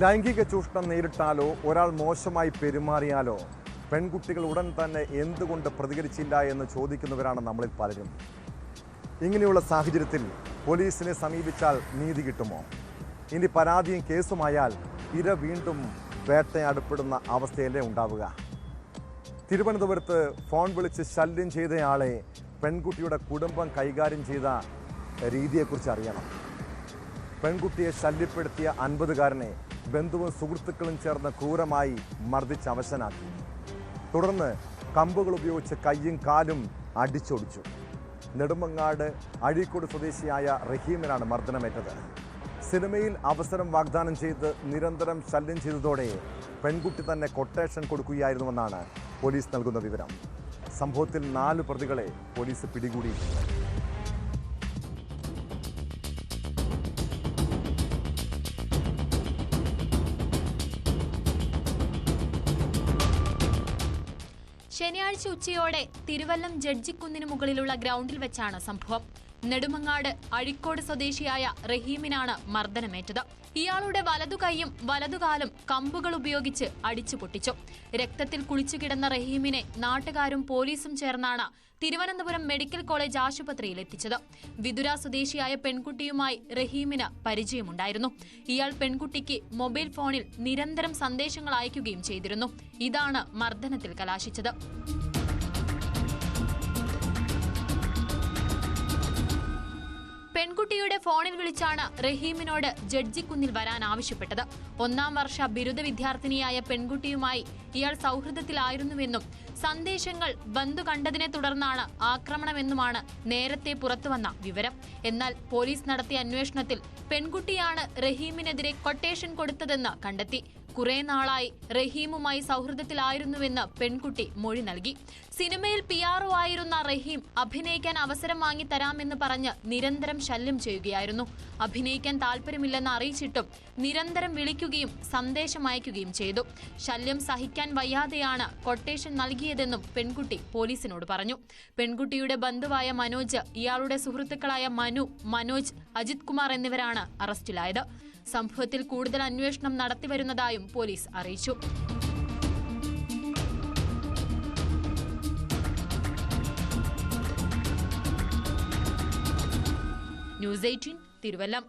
ലൈംഗിക ചൂഷണം നേരിട്ടാലോ? ഒരാൾ മോശമായി പെരുമാറിയാലോ? പെൺകുട്ടികൾ ഉടൻ തന്നെ എന്തുകൊണ്ട് പ്രതികരിച്ചില്ല എന്ന് ചോദിക്കുന്നവരാണ് നമ്മളിൽ പലരും. ഇങ്ങനെയുള്ള സാഹചര്യത്തിൽ പോലീസിനെ സമീപിച്ചാൽ നീതി കിട്ടുമോ? ഇനി പരാതിയും കേസുമായാൽ ഇര വീണ്ടും വേട്ടയാടപ്പെടുന്ന അവസ്ഥയല്ലേ ഉണ്ടാവുക. തിരുവനന്തപുരത്ത് ഫോൺ വിളിച്ച് ശല്യം ചെയ്തയാളെ പെൺകുട്ടിയുടെ കുടുംബം കൈകാര്യം ചെയ്ത രീതിയെക്കുറിച്ച് അറിയണം. പെൺകുട്ടിയെ ശല്യപ്പെടുത്തിയ അൻപതുകാരനെ ബന്ധുവും സുഹൃത്തുക്കളും ചേർന്ന് ക്രൂരമായി മർദ്ദിച്ച് അവശനാക്കി. തുടർന്ന് കമ്പുകൾ ഉപയോഗിച്ച് കയ്യും കാലും അടിച്ചൊടിച്ചു. നെടുമങ്ങാട് അഴീക്കോട് സ്വദേശിയായ റഹീമിനാണ് മർദ്ദനമേറ്റത്. സിനിമയിൽ അവസരം വാഗ്ദാനം ചെയ്ത് നിരന്തരം ശല്യം ചെയ്തതോടെ പെൺകുട്ടി തന്നെ കൊട്ടേഷൻ കൊടുക്കുകയായിരുന്നുവെന്നാണ് പോലീസ് നൽകുന്ന വിവരം. സംഭവത്തിൽ നാല് പ്രതികളെ പോലീസ് പിടികൂടിയിട്ടുണ്ട് ശനിയാഴ്ച ഉച്ചയോടെ തിരുവല്ലം ജഡ്ജിക്കുന്നിന് മുകളിലുള്ള ഗ്രൗണ്ടിൽ വെച്ചാണ് സംഭവം നെടുമങ്ങാട് അഴിക്കോട് സ്വദേശിയായ റഹീമിനാണ് മർദ്ദനമേറ്റത്. ഇയാളുടെ വലതു കൈയും വലതുകാലും കമ്പുകൾ ഉപയോഗിച്ച് അടിച്ചു പൊട്ടിച്ചു. രക്തത്തിൽ കുളിച്ചു കിടന്ന റഹീമിനെ നാട്ടുകാരും പോലീസും ചേർന്നാണ് തിരുവനന്തപുരം മെഡിക്കൽ കോളേജ് ആശുപത്രിയിൽ എത്തിച്ചത്. വിതുര സ്വദേശിയായ പെൺകുട്ടിയുമായി റഹീമിന് പരിചയമുണ്ടായിരുന്നു. ഇയാൾ പെൺകുട്ടിക്ക് മൊബൈൽ ഫോണിൽ നിരന്തരം സന്ദേശങ്ങൾ അയക്കുകയും ചെയ്തിരുന്നു. ഇതാണ് മർദ്ദനത്തിൽ കലാശിച്ചത്. പെൺകുട്ടിയുടെ ഫോണിൽ വിളിച്ചാണ് റഹീമിനോട് ജഡ്ജി കുന്നിൽ വരാൻ ആവശ്യപ്പെട്ടത്. ഒന്നാം വർഷ ബിരുദ വിദ്യാർത്ഥിനിയായ പെൺകുട്ടിയുമായി ഇയാൾ സൗഹൃദത്തിലായിരുന്നുവെന്നും സന്ദേശങ്ങൾ ബന്ധു കണ്ടതിനെ തുടർന്നാണ് ആക്രമണമെന്നുമാണ് നേരത്തെ പുറത്തുവന്ന വിവരം. എന്നാൽ പോലീസ് നടത്തിയ അന്വേഷണത്തിൽ പെൺകുട്ടിയാണ് റഹീമിനെതിരെ കൊട്ടേഷൻ കൊടുത്തതെന്ന് കണ്ടെത്തി. കുറെ നാളായി റഹീമുമായി സൗഹൃദത്തിലായിരുന്നുവെന്ന് പെൺകുട്ടി മൊഴി നൽകി. സിനിമയിൽ പി ആർഒ ആയിരുന്ന റഹീം അഭിനയിക്കാൻ അവസരം വാങ്ങിത്തരാമെന്ന് പറഞ്ഞ് നിരന്തരം ശല്യം ചെയ്യുകയായിരുന്നു. അഭിനയിക്കാൻ താല്പര്യമില്ലെന്ന് അറിയിച്ചിട്ടും നിരന്തരം വിളിക്കുകയും സന്ദേശം അയക്കുകയും ചെയ്തു. ശല്യം സഹിക്കാൻ വയ്യാതെയാണ് കൊട്ടേഷൻ നൽകിയതെന്നും പെൺകുട്ടി പോലീസിനോട് പറഞ്ഞു. പെൺകുട്ടിയുടെ ബന്ധുവായ മനോജ് ഇയാളുടെ സുഹൃത്തുക്കളായ മനു മനോജ് അജിത് കുമാർ എന്നിവരാണ് അറസ്റ്റിലായത്. സംഭവത്തിൽ കൂടുതൽ അന്വേഷണം നടത്തിവരുന്നതായും പോലീസ് അറിയിച്ചു. News Eighteen Thiruvallam.